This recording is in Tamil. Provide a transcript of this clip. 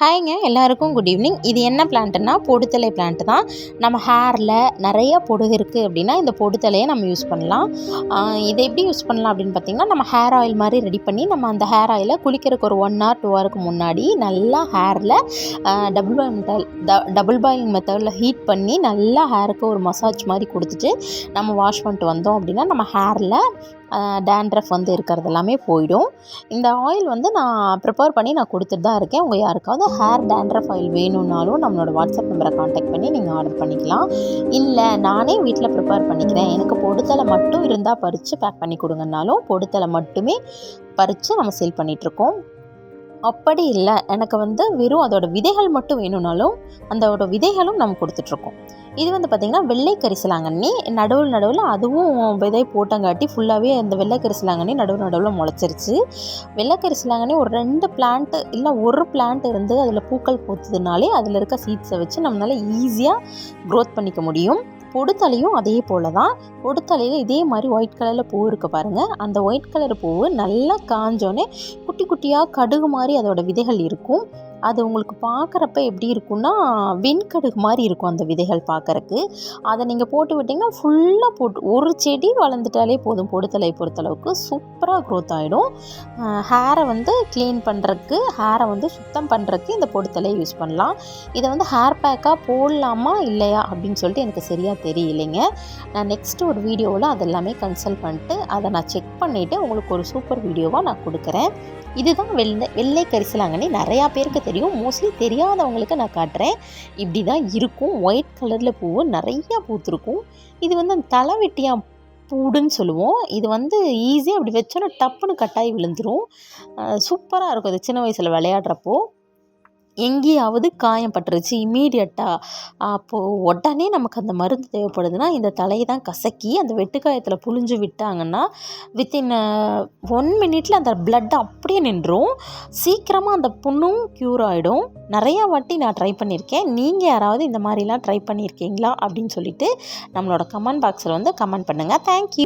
ஹாய்ங்க எல்லாருக்கும் குட் ஈவினிங் இது என்ன பிளான்ட்டுனா பொடுத்தலை பிளான்ட் தான். நம்ம ஹேரில் நிறைய பொடுகு இருக்குது அப்படின்னா இந்த பொடுத்தலையை நம்ம யூஸ் பண்ணலாம். இதை எப்படி யூஸ் பண்ணலாம் அப்படின்னு பார்த்திங்கன்னா நம்ம ஹேர் ஆயில் மாதிரி ரெடி பண்ணி நம்ம அந்த ஹேர் ஆயிலை குளிக்கிறதுக்கு ஒரு ஒன் ஹவர் டூ ஹவருக்கு முன்னாடி நல்லா ஹேரில் double boil method double boiling மெத்தடில் ஹீட் பண்ணி நல்லா ஹேருக்கு ஒரு மசாஜ் மாதிரி கொடுத்துட்டு நம்ம வாஷ் பண்ணிட்டு வந்தோம் அப்படின்னா நம்ம ஹேரில் டேண்ட்ரஃப் வந்து இருக்கிறது எல்லாமே போயிடும். இந்த ஆயில் வந்து நான் ப்ரிப்பேர் பண்ணி நான் கொடுத்துட்டு தான் இருக்கேன். உங்கள் யாருக்காவது ஹேர் டேண்ட்ரஃப் ஆயில் வேணும்னாலும் நம்மளோட வாட்ஸ்அப் நம்பரை காண்டாக்ட் பண்ணி நீங்கள் ஆர்டர் பண்ணிக்கலாம். இல்லை நானே வீட்டில் ப்ரிப்பேர் பண்ணிக்கிறேன். எனக்கு பொடுத்தலை மட்டும் இருந்தால் பறித்து பேக் பண்ணி கொடுங்கனாலும் பொடுத்தலை மட்டுமே பறித்து நம்ம சேல் பண்ணிகிட்ருக்கோம் அப்படி இல்லை எனக்கு வந்து வெறும் அதோட விதைகள் மட்டும் வேணும்னாலும் அதோட விதைகளும் நம்ம கொடுத்துட்ருக்கோம் இது வந்து பார்த்திங்கன்னா வெள்ளை கரிசலாங்கண்ணி நடுவில் நடுவில் அதுவும் விதை போட்டங்காட்டி ஃபுல்லாகவே அந்த வெள்ளை கரிசலாங்கண்ணி நடுவு நடுவில் முளைச்சிருச்சு. வெள்ளை கரிசலாங்கண்ணி ஒரு ரெண்டு பிளான்ட்டு இல்லை ஒரு பிளான்ட் இருந்து அதில் பூக்கள் பூத்துதுனாலே அதில் இருக்க சீட்ஸை வச்சு நம்மளால் ஈஸியாக க்ரோத் பண்ணிக்க முடியும். பொடுத்தலையும் அதே போல் தான் பொடுத்தலையில் இதே மாதிரி ஒயிட் கலரில் பூ இருக்குது பாருங்கள் அந்த ஒயிட் கலர் பூவு நல்லா காஞ்சோன்னே குட்டி குட்டியாக கடுகு மாதிரி அதோட விதைகள் இருக்கும். அது உங்களுக்கு பார்க்குறப்ப எப்படி இருக்கும்னா வெண்கடுகு மாதிரி இருக்கும் அந்த விதைகள் பார்க்குறக்கு. அதை நீங்கள் போட்டு விட்டிங்கன்னா ஃபுல்லாக போட்டு ஒரு செடி வளர்ந்துட்டாலே போதும் பொடுத்தலை பொறுத்தளவுக்கு. சூப்பராக க்ரோத் ஆகிடும் ஹேரை வந்து க்ளீன் பண்ணுறதுக்கு ஹேரை வந்து சுத்தம் பண்ணுறதுக்கு இந்த பொடுத்தலை யூஸ் பண்ணலாம். இதை வந்து ஹேர் பேக்காக போடலாமா இல்லையா அப்படின்னு சொல்லிட்டு எனக்கு சரியாக தெரியலைங்க. நான் நெக்ஸ்ட்டு ஒரு வீடியோவில் அதெல்லாமே கன்சல்ட் பண்ணிட்டு அதை நான் செக் பண்ணிவிட்டு உங்களுக்கு ஒரு சூப்பர் வீடியோவாக நான் கொடுக்குறேன். இதுதான் வெள்ளை வெள்ளை கரிசலாங்கண்ணி நிறையா பேருக்கு தெரியும். மோஸ்ட்லி தெரியாதவங்களுக்கு நான் காட்டுறேன். இப்படி தான் இருக்கும் ஒயிட் கலரில் பூவு நிறையா பூத்துருக்கும். இது வந்து அந்த தலைவெட்டியா பூடுன்னு சொல்லுவோம். இது வந்து ஈஸியாக அப்படி வச்சோன்னா டப்புன்னு கட்டாயி விழுந்துடும் சூப்பராக இருக்கும். அது சின்ன வயசில் விளையாடுறப்போ. எங்கேயாவது காயம் பட்டுருச்சு இம்மீடியட்டாக அப்போது உடனே நமக்கு அந்த மருந்து தேவைப்படுதுன்னா இந்த தலையை தான் கசக்கி அந்த வெட்டுக்காயத்தில் புழிஞ்சு விட்டாங்கன்னா வித்தின் ஒன் மினிட்ல அந்த பிளட் அப்படியே நின்றும். சீக்கிரமாக அந்த புண்ணும் க்யூர் ஆகிடும் நிறையா வாட்டி நான் ட்ரை பண்ணியிருக்கேன். நீங்கள் யாராவது இந்த மாதிரிலாம் ட்ரை பண்ணியிருக்கீங்களா அப்படின்னு சொல்லிட்டு நம்மளோட கமெண்ட் பாக்ஸில் வந்து கமெண்ட் பண்ணுங்கள் தேங்க்யூ